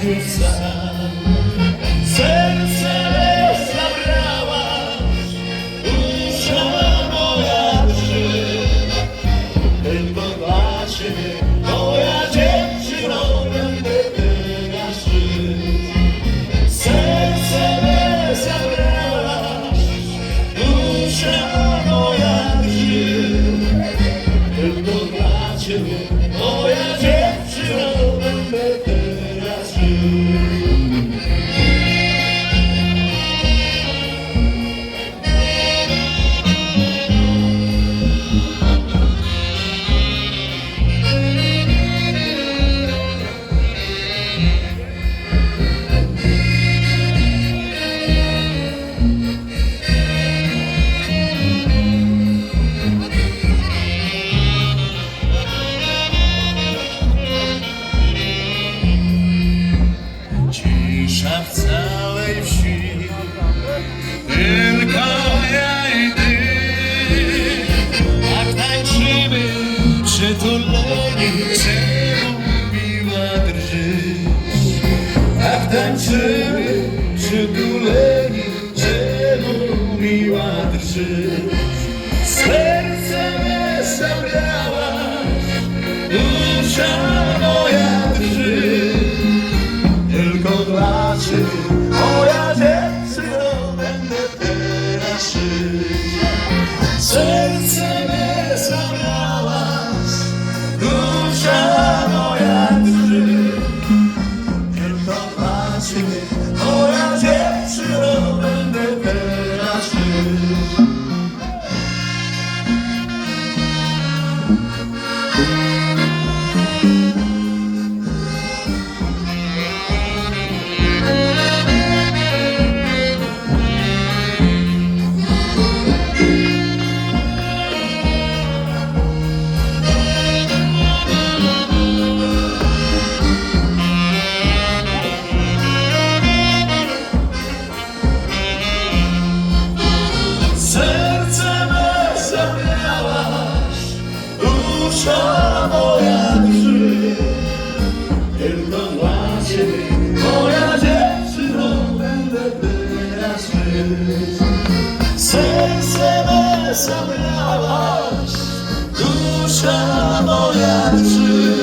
to. Cisza w całej wsi, tylko ja i ty. Jak tańczymy przytuleni, czemu miła drżysz? Jak tańczymy przytuleni, czemu miła drżysz? Dusza moja drży. Tylko dla Ciebie, moja dziewczyno, będę teraz żyć. Serce me zabrałaś, dusza moja drży.